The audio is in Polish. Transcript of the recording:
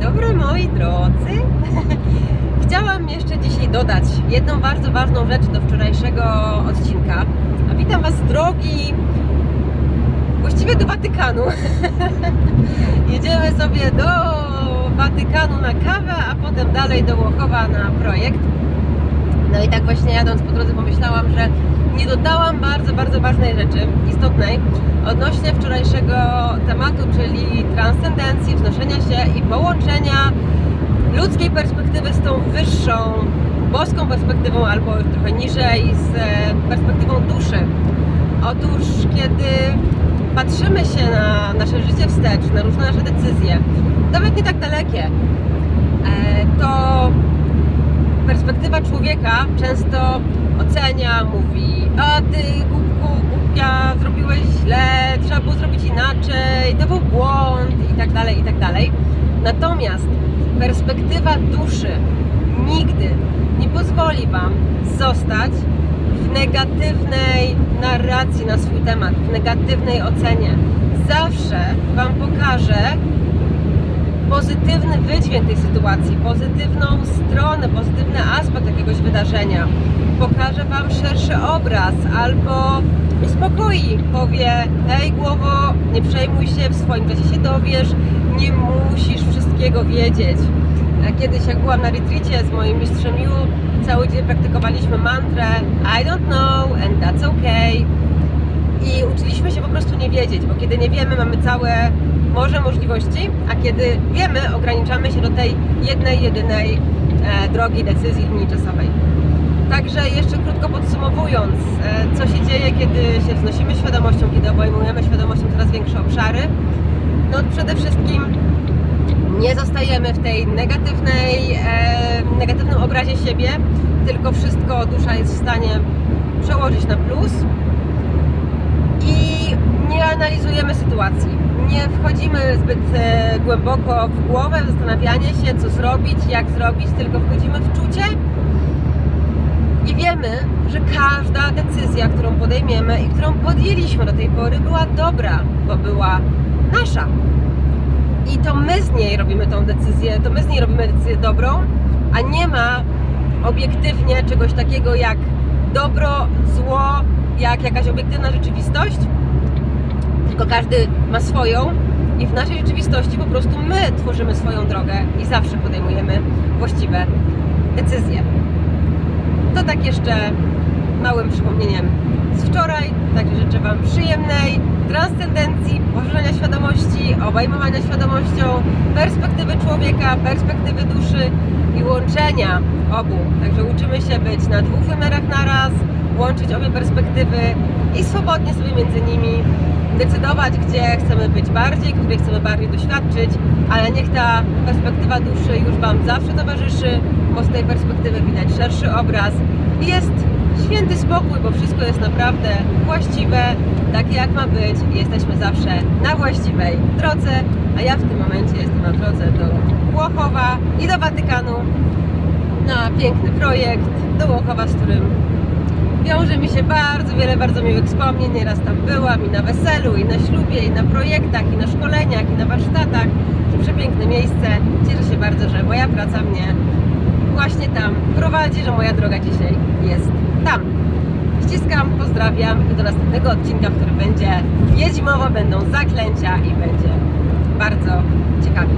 dobry moi drodzy. Chciałam jeszcze dzisiaj dodać jedną bardzo ważną rzecz do wczorajszego odcinka. A witam Was z drogi właściwie do Watykanu. Jedziemy sobie do Watykanu na kawę, a potem dalej do Łochowa na projekt. No i tak właśnie jadąc po drodze pomyślałam, że nie dodałam bardzo, bardzo ważnej rzeczy, istotnej, odnośnie wczorajszego tematu, czyli transcendencji, wznoszenia się i połączenia ludzkiej perspektywy z tą wyższą, boską perspektywą, albo trochę niżej, z e, perspektywą duszy. Otóż, kiedy patrzymy się na nasze życie wstecz, na różne nasze decyzje, nawet nie tak dalekie, e, to perspektywa człowieka często ocenia, mówi a ty głupku, głupia, zrobiłeś źle, trzeba było zrobić inaczej, to był błąd i tak dalej, i tak dalej. Natomiast perspektywa duszy nigdy nie pozwoli Wam zostać w negatywnej narracji na swój temat, w negatywnej ocenie. Zawsze Wam pokaże pozytywny wydźwięk tej sytuacji, pozytywną stronę, pozytywny aspekt jakiegoś wydarzenia. Pokaże Wam szerszy obraz albo uspokoi, powie hej głowo, nie przejmuj się, w swoim czasie się dowiesz, nie musisz wszystkiego wiedzieć. Kiedyś jak byłam na retreacie z moim mistrzem Yu, cały dzień praktykowaliśmy mantrę I don't know and that's okay i uczyliśmy się po prostu nie wiedzieć, bo kiedy nie wiemy, mamy całe morze możliwości, a kiedy wiemy, ograniczamy się do tej jednej, jedynej e, drogi decyzji linii czasowej. Także jeszcze krótko podsumowując, e, co się dzieje, kiedy się wznosimy świadomością, kiedy obejmujemy świadomością coraz większe obszary, no przede wszystkim nie zostajemy w tej negatywnej, e, negatywnym obrazie siebie, tylko wszystko dusza jest w stanie przełożyć na plus i nie analizujemy sytuacji. Nie wchodzimy zbyt e, głęboko w głowę, w zastanawianie się, co zrobić, jak zrobić, tylko wchodzimy w czucie i wiemy, że każda decyzja, którą podejmiemy i którą podjęliśmy do tej pory, była dobra, bo była nasza. I to my z niej robimy tą decyzję, to my z niej robimy decyzję dobrą, a nie ma obiektywnie czegoś takiego jak dobro, zło, jak jakaś obiektywna rzeczywistość, tylko każdy ma swoją i w naszej rzeczywistości po prostu my tworzymy swoją drogę i zawsze podejmujemy właściwe decyzje. To tak jeszcze małym przypomnieniem z wczoraj, także życzę Wam przyjemnej transcendencji, poszerzenia świadomości, obejmowania świadomością perspektywy człowieka, perspektywy duszy i łączenia obu. Także uczymy się być na dwóch wymiarach naraz, łączyć obie perspektywy i swobodnie sobie między nimi decydować, gdzie chcemy być bardziej, której chcemy bardziej doświadczyć, ale niech ta perspektywa duszy już Wam zawsze towarzyszy, bo z tej perspektywy widać szerszy obraz. Jest święty spokój, bo wszystko jest naprawdę właściwe, takie jak ma być. I jesteśmy zawsze na właściwej drodze, a ja w tym momencie jestem na drodze do Włochowa i do Watykanu na piękny projekt, do Włochowa, z którym wiąże mi się bardzo wiele bardzo miłych wspomnień. Nieraz tam byłam i na weselu, i na ślubie, i na projektach, i na szkoleniach, i na warsztatach. Przepiękne miejsce. Cieszę się bardzo, że moja praca mnie właśnie tam prowadzi, że moja droga dzisiaj jest tam. Ściskam, pozdrawiam i do następnego odcinka, który będzie wiedźmowo, będą zaklęcia i będzie bardzo ciekawie.